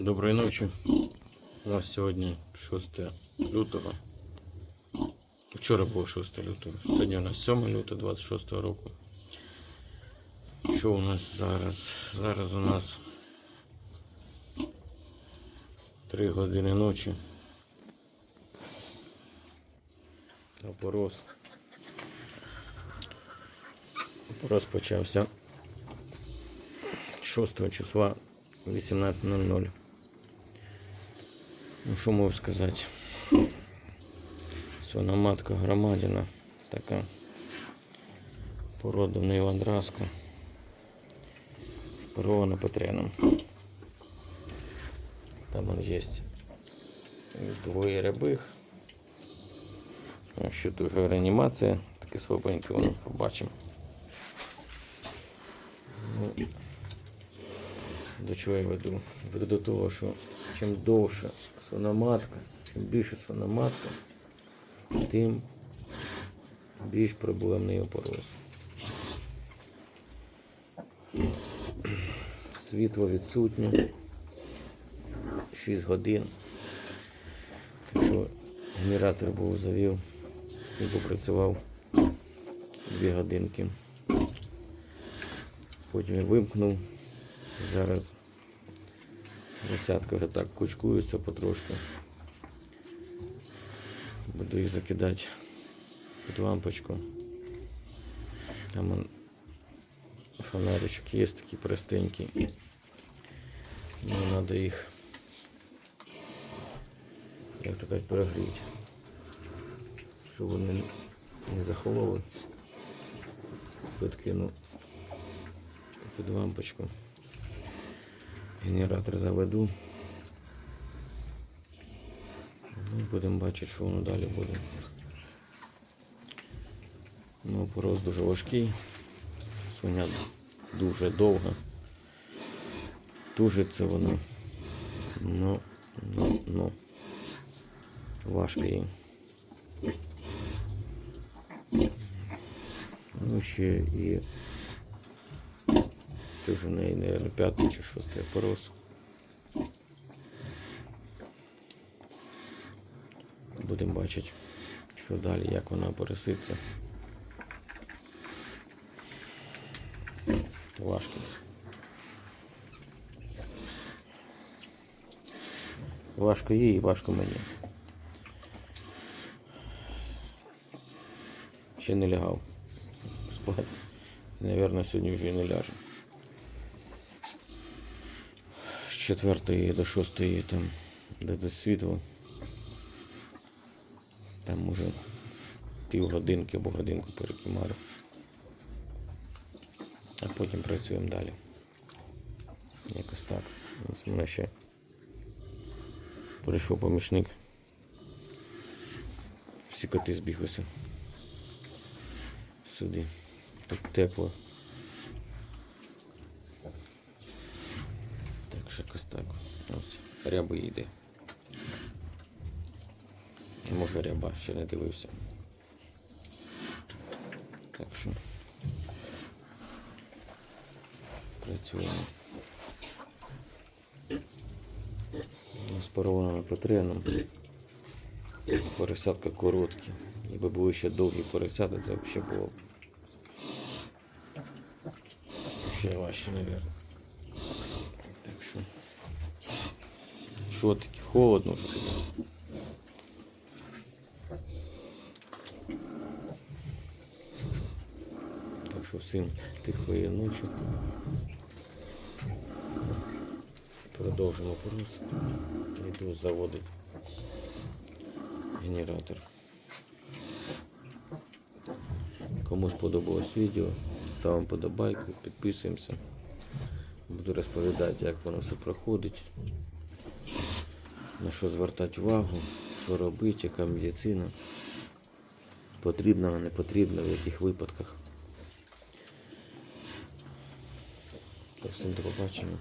Доброї ночі. У нас сьогодні 6 лютого. Вчора було 6 лютого. Сьогодні у нас 7 лютого 26 року. Що у нас зараз? Зараз у нас 3 години ночі. Опорос. Опорос почався 6 числа 18.00. Ну, що можу сказати? Свиноматка громадина, така порода Нейвандраска. Спарована Петреном. Там он є двоє рябих. Що тут вже реанімація, таке слабеньке воно побачимо. До чого я веду? Веду до того, що чим довше свиноматка, чим більше свиноматка, тим більш проблемний опороз. Світло відсутнє. 6 годин. Так генератор був завів і попрацював 2 годинки. Потім я вимкнув. Зараз десятка так кучкуються потрошку. Буду їх закидати під лампочку. Там он фонаричок є такий простенький. Ну, треба їх як то кажуть, перегріти. Щоб вони не захололи. Підкину під лампочку. Генератор заведу. Ну, будемо бачити, що воно далі буде. Ну, пороз дуже важкий. Свиня дуже довга. Тужиться воно. Ну, ну, ну. Важко їй. Ну, ще і це вже в неї, наверное, п'ятий чи шостий порос. Будемо бачити, що далі, як вона пороситься. Важко. Важко їй важко мені. Ще не лягав спати. Наверное, сьогодні вже не ляже. З четвертої до шостої там де до світла. Там може півгодинки або годинку перекимарю. А потім працюємо далі. Якось так. Ось мене ще прийшов помічник. Всі коти збіглися сюди. Тут тепло. Так що якось так. Ось ряба йде. Може ряба, ще не дивився. Так що працюємо. З порваними патреном. Поросятка короткі. Якби були ще довгі поросята, це взагалі було б ще важче, мабуть. Так що. Що? Холодно. Так що всім тихої ночі. Продовжимо порус. Йду заводити генератор. Кому сподобалось відео, ставимо подобайку, підписуємося. Буду розповідати, як воно все проходить, на що звертати увагу, що робити, яка медицина. Потрібна, не потрібна, в яких випадках. Всім до побачення.